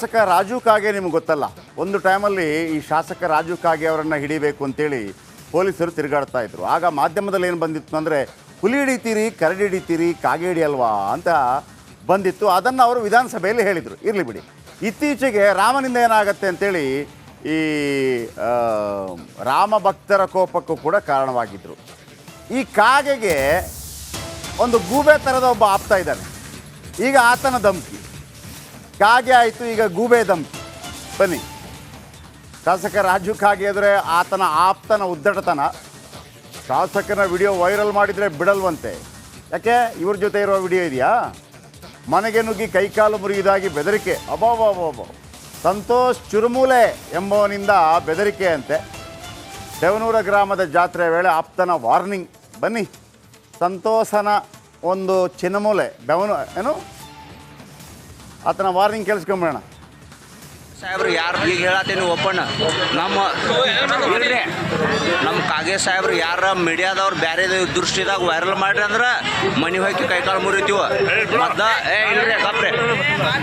ಶಾಸಕ ರಾಜು ಕಾಗೆ ನಿಮ್ಗೆ ಗೊತ್ತಲ್ಲ. ಒಂದು ಟೈಮಲ್ಲಿ ಈ ಶಾಸಕ ರಾಜು ಕಾಗೆ ಅವರನ್ನು ಹಿಡಿಬೇಕು ಅಂತೇಳಿ ಪೊಲೀಸರು ತಿರುಗಾಡ್ತಾ ಇದ್ರು. ಆಗ ಮಾಧ್ಯಮದಲ್ಲಿ ಏನು ಬಂದಿತ್ತು ಅಂದರೆ, ಹುಲಿ ಹಿಡಿತೀರಿ, ಕರಡಿ ಹಿಡಿತೀರಿ, ಕಾಗೆ ಹಿಡಿಯಲ್ವಾ ಅಂತ ಬಂದಿತ್ತು. ಅದನ್ನು ಅವರು ವಿಧಾನಸಭೆಯಲ್ಲಿ ಹೇಳಿದರು. ಇರಲಿ ಬಿಡಿ. ಇತ್ತೀಚೆಗೆ ರಾಮನಿಂದ ಏನಾಗುತ್ತೆ ಅಂತೇಳಿ ಈ ರಾಮ ಭಕ್ತರ ಕೋಪಕ್ಕೂ ಕೂಡ ಕಾರಣವಾಗಿದ್ದರು ಈ ಕಾಗೆಗೆ ಒಂದು ಗೂಬೆ ಥರದ ಒಬ್ಬ ಆಪ್ತಾ ಇದ್ದಾನೆ. ಈಗ ಆತನ ಧಮಕಿ. ಕಾಗೆ ಆಯಿತು, ಈಗ ಗೂಬೆ ಬನ್ನಿ. ಶಾಸಕ ರಾಜು ಕಾಗೆ ಅಂದರೆ ಆತನ ಆಪ್ತನ ಉದ್ದಟತನ. ಶಾಸಕನ ವಿಡಿಯೋ ವೈರಲ್ ಮಾಡಿದರೆ ಬಿಡಲ್ವಂತೆ. ಯಾಕೆ? ಇವ್ರ ಜೊತೆ ಇರೋ ವಿಡಿಯೋ ಇದೆಯಾ? ಮನೆಗೆ ನುಗ್ಗಿ ಕೈಕಾಲು ಮುರಿಯುವುದಾಗಿ ಬೆದರಿಕೆ. ಅಬೋಬೋಬೋಬೋ ಸಂತೋಷ್ ಚುರುಮೂಲೆ ಎಂಬವನಿಂದ ಬೆದರಿಕೆ ಅಂತೆ. ದೇವನೂರ ಗ್ರಾಮದ ಜಾತ್ರೆ ವೇಳೆ ಆಪ್ತನ ವಾರ್ನಿಂಗ್. ಬನ್ನಿ. ಸಂತೋಷನ ಒಂದು ಚಿನ್ನಮೂಲೆ ಬೆವನು ಏನು? ಆತನ ವಾರ್ನಿಂಗ್ ಕೇಳಿಸ್ಕೊಂಬಿಡೋಣ. ಸಾಹೇಬ್ರು, ಯಾರು ಈಗ ಹೇಳತ್ತೀನಿ ಓಪನ್ ನಮ್ಮ ಇಲ್ರಿ, ನಮ್ಮ ಕಾಗೆ ಸಾಹೇಬ್ರು, ಯಾರ ಮೀಡಿಯಾದವ್ರು ಬೇರೆ ದೃಷ್ಟಿದಾಗ ವೈರಲ್ ಮಾಡ್ರಿ ಅಂದ್ರೆ ಮನೆ ಹೋಗಿ ಕೈಕಾಲು ಮುರಿತೀವ. ಮದ್ದ ಏ, ಇಲ್ರಿ ಕಪ್ರಿ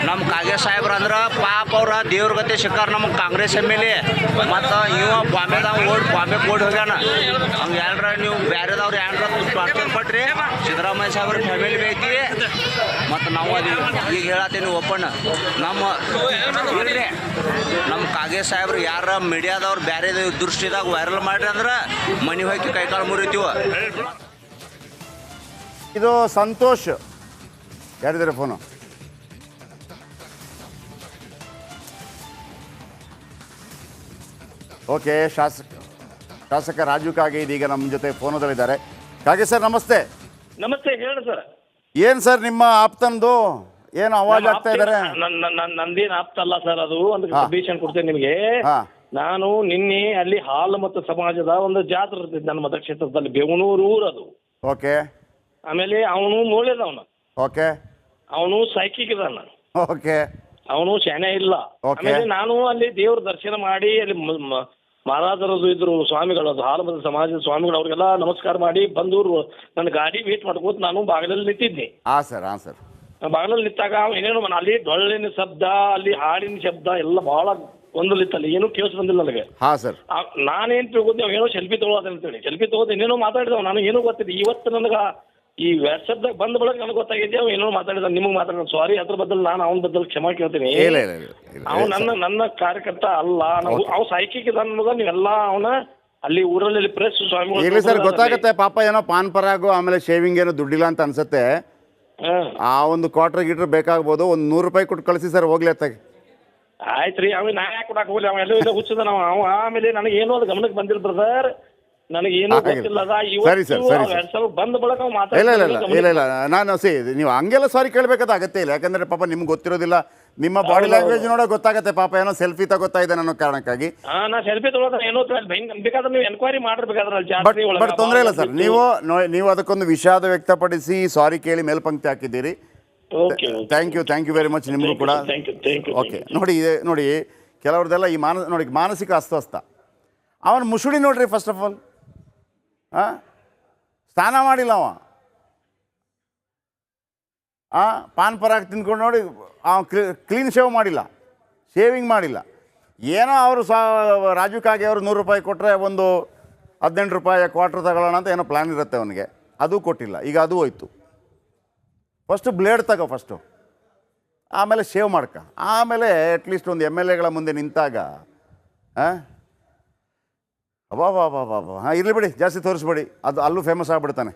ನಮ್ಮ ಕಾಗೆ ಸಾಹೇಬ್ರು ಅಂದ್ರೆ ಪಾಪ ಅವ್ರ ದೇವ್ರ ಗತಿ ಸಿಕ್ಕಾರ ನಮ್ಮ ಕಾಂಗ್ರೆಸ್ ಎಂ ಎಲ್ ಎ. ಮತ್ತು ಇವ ಬಾಂಬೆದಾಗ ಓಡ್, ಬಾಂಬೆ ಓಡಿ ಹೋಗ್ಯಾನ. ಹಂಗೆ ಯಾರ ನೀವು ಬೇರೆದವ್ರು ಯಾರ ಪ್ರಾರ್ಥನೆ ಕೊಟ್ರಿ, ಸಿದ್ದರಾಮಯ್ಯ ಸಾಹೇಬ್ರ ಫ್ಯಾಮಿಲಿ ಐತಿ ಮತ್ತು ನಾವು ಅದೀವಿ ಈಗ ಹೇಳತ್ತೀನಿ ಓಪನ್ ನಮ್ಮ ಇಲ್ರಿ ನಮ್ಮ ಕಾಗೆ ಸಾಹೇಬ್ರು ಯಾರ ಮೀಡಿಯಾದವ್ರು ಬ್ಯಾರೆ ದೃಷ್ಟಿದಾಗ ವೈರಲ್ ಮಾಡ್ರಿ ಅಂದ್ರೆ ಮನೆ ಹೋಗಿ ಕೈಕಾಲು ಮುರಿತೀವ. ಇದು ಸಂತೋಷ್. ಯಾರಿದ್ದಾರೆ ಫೋನು ಓಕೆ ಶಾಸಕ ಶಾಸಕ ರಾಜು ಕಾಗೆ ಇದೀಗ ನಮ್ಮ ಜೊತೆ ಫೋನದಲ್ಲಿದ್ದಾರೆ ಕಾಗೆ ಸರ್ ನಮಸ್ತೆ. ನಮಸ್ತೆ ಹೇಳಿ ಸರ್. ಏನು ಸರ್ ನಿಮ್ಮ ಆಪ್ತಂದು? ಏನು ಅವಾಜ್ ಆಗ್ತಾ ಇದಾರೆ? ನಂದೇನು ಆಪ್ತಲ್ಲ ಸರ್ ಅದು? ಒಂದು. ಕಂಡೀಷನ್ ಕೊಡ್ತೇನೆ ನಿಮಗೆ. ಹಾ. ನಾನು ನಿನ್ನೆ ಅಲ್ಲಿ ಹಾಲು ಮತ್ತು ಸಮಾಜದ ಒಂದು ಜಾತ್ರೆ ಇರ್ತೈತೆ ನನ್ನ ಮತಕ್ಷೇತ್ರದಲ್ಲಿ ಬೆವನೂರು ಊರು ಅದು ಓಕೆ. ಆಮೇಲೆ ಅವನು ಮೂಳೆದವನು ಓಕೆ. ಅವನು ಸೈಕಿಕ್ ಇದಾನ. ಓಕೆ. ಅವನು ಶಾನೆ ಇಲ್ಲ. ಆಮೇಲೆ ನಾನು ಅಲ್ಲಿ ದೇವ್ರ ದರ್ಶನ ಮಾಡಿ ಅಲ್ಲಿ ಮಹಾರಾಜರದು ಇದ್ರು ಸ್ವಾಮಿಗಳು ಅದು ಹಾಲು ಮತ್ತು ಸಮಾಜದ ಸ್ವಾಮಿಗಳು ಅವ್ರಿಗೆಲ್ಲ ನಮಸ್ಕಾರ ಮಾಡಿ ಬಂದೂರು ನನ್ನ ಗಾಡಿ ವೇಟ್ ಮಾಡ್ಕೋತ ನಾನು ಬಾಗಿಲಲ್ಲಿ ನಿಂತಿದ್ದೆ. ಹಾ ಸರ್ ಹಾ ಸರ್. ಬಾಗಿಲಲ್ಲಿ ನಿಂತಾಗ ಏನೇನು ಮನ- ಅಲ್ಲಿ ಡೊಳ್ಳಿನ ಶಬ್ದ ಅಲ್ಲಿ ಹಾಡಿನ ಶಬ್ದ ಎಲ್ಲ ಬಹಳ ಗೊಂದಲಿತ್ತಲ್ಲಿ ಏನೂ ಕೇಳಿಸ್ ಬಂದಿಲ್ಲ ನನಗೆ ಹಾ ಸರ್. ನಾನೇನ್ ತಿಳ್ಕೊತೀನಿ ಏನೋ ಸೆಲ್ಫಿ ತಗೊಳ್ಳೋದು ಅಂತೇಳಿ ಸೆಲ್ಫಿ ತಗೋದು ಏನೇನೋ ಮಾತಾಡಿದವ ನಾನು ಏನೂ ಗೊತ್ತಿದ್ದೆ ಇವತ್ತು ನನಗೆ ಈ ವ್ಯಸದ ಬಂದ ಬಳಿಕ ನನಗೆ ಗೊತ್ತಾಗಿದೆ ಅವ್ ಏನೋ ಮಾತಾಡಿದ ನಿಮಗೆ ಮಾತಾಡಿದ ಸಾರಿ ಅದ್ರ ಬದಲು ನಾನು ಅವನ ಬದಲು ಕ್ಷಮಾ ಕೇಳ್ತೀನಿ. ಇಲ್ಲ ಇಲ್ಲ ಇಲ್ಲ ಇಲ್ಲ. ಅವ್ ನನ್ನ ನನ್ನ ಕಾರ್ಯಕರ್ತ ಅಲ್ಲ. ನಾವು ಅವ್ ಸೈಕಿಕ್ ಇದಾನ ಅನ್ನೋದ ನೀವೆಲ್ಲ ಅವನ ಅಲ್ಲಿ ಊರಲ್ಲಿ ಪ್ರೆಸ್ ಸ್ವಾಮಿ ಸರ್ ಗೊತ್ತಾಗುತ್ತೆ ಪಾಪ ಏನೋ ಪಾನ್ ಪರಾಗು ಆಮೇಲೆ ಶೇವಿಂಗ್ ಏನೋ ದುಡ್ಡಿಲ್ಲ ಅಂತ ಅನ್ಸುತ್ತೆ. ಆ ಒಂದು ಕ್ವಾರ್ಟರ್ ಗೀಟರ್ ಬೇಕಾಗ್ಬೋದು ಒಂದು ನೂರು ರೂಪಾಯಿ ಕೊಟ್ಟು ಕಳಿಸಿ ಸರ್ ಹೋಗ್ಲಿ ಅತ್ತಾಗೆ. ಆಯ್ತ್ರಿ ಅವ ನಾ ಯಾಕೆ ಕೊಡಕ್ ಹೋಗ್ಲಿ? ಅವ ಎಲ್ಲೋ ಇಲ್ಲ ಹುಚ್ಚದ ನಾವು. ಅವ ಆಮೇಲೆ ನನಗೆ ಏನೋ ಅದು ಗಮನಕ್ಕೆ ಬಂದಿಲ್ಲ ಬ್ರದರ್ ಗೊತ್ತಿಲ್ಲ ಅದ ಸರಿ ಸರ್, ಸರಿ ಸರ್. ಎರಡ್ ಸಾವಿರ ಬಂದ ಬಳಿಕ ಅವ ಇಲ್ಲ ಇಲ್ಲ ಇಲ್ಲ ಮಾತಾಡ್ತಾನೆ ಇಲ್ಲ ಇಲ್ಲ ನಾನು ಸಿ ನೀವು ಹಂಗೆಲ್ಲ ಸಾರಿ ಕೇಳಬೇಕಾದ ಅಗತ್ಯ ಇಲ್ಲ. ಯಾಕಂದ್ರೆ ಪಾಪ ನಿಮ್ಗೆ ಗೊತ್ತಿರೋದಿಲ್ಲ. ನಿಮ್ಮ ಬಾಡಿ ಲ್ಯಾಂಗ್ವೇಜ್ ನೋಡೋ ಗೊತ್ತಾಗುತ್ತೆ ಪಾಪ. ಏನೋ ಸೆಲ್ಫಿ ತಗೋತಾ ಇದ್ದಾನೆ ಅನ್ನೋ ಕಾರಣಕ್ಕಾಗಿ. ಹಾ ನಾ ಸೆಲ್ಫಿ ತಗೊಳ್ಳೋದ ಏನೋ ತ- ಭಯಂಕರ ಬೇಕಾದ್ರೆ ನೀವು ಎನ್ಕ್ವೈರಿ ಮಾಡ್ಬೇಕಾದ್ರೆ ಅಲ್ಲಿ ಬಟ್ ಜಾತ್ರೆ ಬಟ್ ತೊಂದರೆ ಇಲ್ಲ ಸರ್. ನೀವು ನೋ- ನೀವು ಅದಕ್ಕೊಂದು ವಿಷಾದ ವ್ಯಕ್ತಪಡಿಸಿ ಸಾರಿ ಕೇಳಿ ಮೇಲ್ಪಂಕ್ತಿ ಹಾಕಿದ್ದೀರಿ. Okay thank you thank you very much ನಿಮಗೂ ಕೂಡ. Thank you thank you okay ನೋಡಿ ಇದೆ ನೋಡಿ ಕೆಲವ್ರದ್ದೆಲ್ಲ ಈ ಮಾನ ನೋಡಿ ಮಾನಸಿಕ ಅಸ್ವಸ್ಥ. ಅವನು ಮುಸುಡಿ ನೋಡ್ರಿ ಫಸ್ಟ್ ಆಫ್ ಆಲ್ ಹಾಂ ಸ್ನಾನ ಮಾಡಿಲ್ಲ ಅವ. ಪಾನ್ ಪರಾಗ್ ತಿಂದ್ಕೊಂಡು ನೋಡಿ ಅವ ಕ್ಲೀನ್ ಶೇವ್ ಮಾಡಿಲ್ಲ. ಶೇವಿಂಗ್ ಮಾಡಿಲ್ಲ. ಏನೋ ಅವರು ಸಾ, ರಾಜು ಕಾಗೆ ಅವರು ನೂರು ರೂಪಾಯಿ ಕೊಟ್ಟರೆ ಒಂದು ಹದಿನೆಂಟು ರೂಪಾಯಿ ಕ್ವಾರ್ಟರ್ ತಗೊಳ್ಳೋಣ ಅಂತ ಏನೋ ಪ್ಲ್ಯಾನ್ ಇರುತ್ತೆ ಅವನಿಗೆ. ಅದು ಕೊಟ್ಟಿಲ್ಲ. ಈಗ ಅದು ಹೋಯ್ತು. ಫಸ್ಟು ಬ್ಲೇಡ್ ತಗೋ ಫಸ್ಟು ಆಮೇಲೆ ಶೇವ್ ಮಾಡ್ಕ. ಆಮೇಲೆ ಅಟ್ಲೀಸ್ಟ್ ಒಂದು ಎಂ ಎಲ್ ಎಗಳ ಮುಂದೆ ನಿಂತಾಗ ಹಾಂ ಅಬಾ ಬಾ ಬಾ ಬಾ ಬಾ ಹಾಂ ಇರಲಿ ಬಿಡಿ ಜಾಸ್ತಿ ತೋರಿಸ್ಬೇಡಿ. ಅದು ಅಲ್ಲೂ ಫೇಮಸ್ ಆಗಿಬಿಡ್ತಾನೆ.